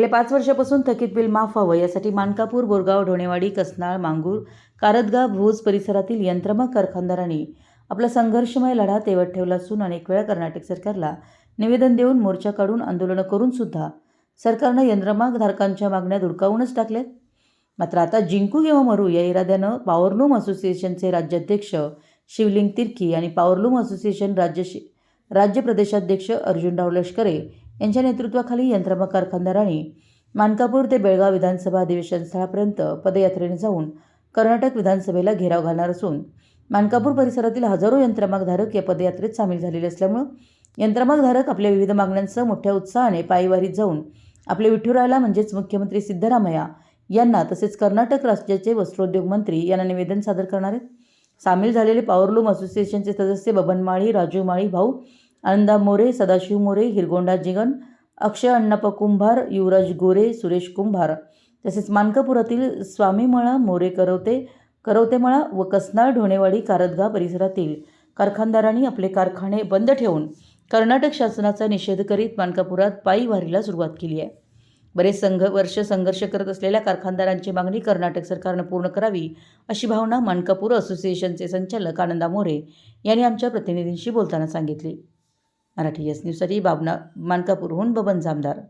गेल्या पाच वर्षापासून थकीत बिल माफ व्हावं यासाठी मानकापूर बोरगाव ढोणेवाडी कसनाळ मांगूर कारदगा भोज परिसरातील यंत्रमाग कारखानदारांनी आपला संघर्षमय लढा तेवत ठेवला असून अनेक वेळा कर्नाटक सरकारला निवेदन देऊन मोर्चा काढून आंदोलनं करून सुद्धा सरकारनं यंत्रमाग धारकांच्या मागण्या धुडकावूनच टाकल्यात. मात्र आता जिंकू किंवा मरू या इराद्यानं पॉवरलूम असोसिएशनचे राज्याध्यक्ष शिवलिंग तिर्की आणि पॉवरलूम असोसिएशन राज्य राज्य प्रदेशाध्यक्ष अर्जुनराव लष्करे यांच्या नेतृत्वाखाली यंत्रमाग कारखानदारांनी मानकापूर ते बेळगाव विधानसभा अधिवेशन स्थळापर्यंत पदयात्रेने जाऊन कर्नाटक विधानसभेला घेराव घालणार असून मानकापूर परिसरातील हजारो यंत्रमागधारक या पदयात्रेत सामील झालेले असल्यामुळं यंत्रमागधारक आपल्या विविध मागण्यांसह मोठ्या उत्साहाने पायीवारीत जाऊन आपले विठुरायला म्हणजेच मुख्यमंत्री सिद्धरामय्या यांना तसेच कर्नाटक राज्याचे वस्त्रोद्योग मंत्री यांना निवेदन सादर करणार आहेत. सामील झालेले पॉवरलूम असोसिएशनचे सदस्य बबन माळी राजू माळी भाऊ आनंदा मोरे सदाशिव मोरे हिरगोंडा जिगन अक्षय अण्णाप्पा कुंभार युवराज गोरे सुरेश कुंभार. तसेच मानकापुरातील स्वामीमळा मोरे करवते करवतेमळा व कसनाळ ढोणेवाडी कारदगा परिसरातील कारखानदारांनी आपले कारखाने बंद ठेवून कर्नाटक शासनाचा निषेध करीत मानकापुरात पायी वारीला सुरुवात केली आहे. बरेच संघ वर्ष संघर्ष करत असलेल्या कारखानदारांची मागणी कर्नाटक सरकारनं पूर्ण करावी अशी भावना मानकापूर असोसिएशनचे संचालक आनंदा मोरे यांनी आमच्या प्रतिनिधींशी बोलताना सांगितली. मराठी एस न्यूजसाठी बाबना मानकापूरहून बबन जामदार.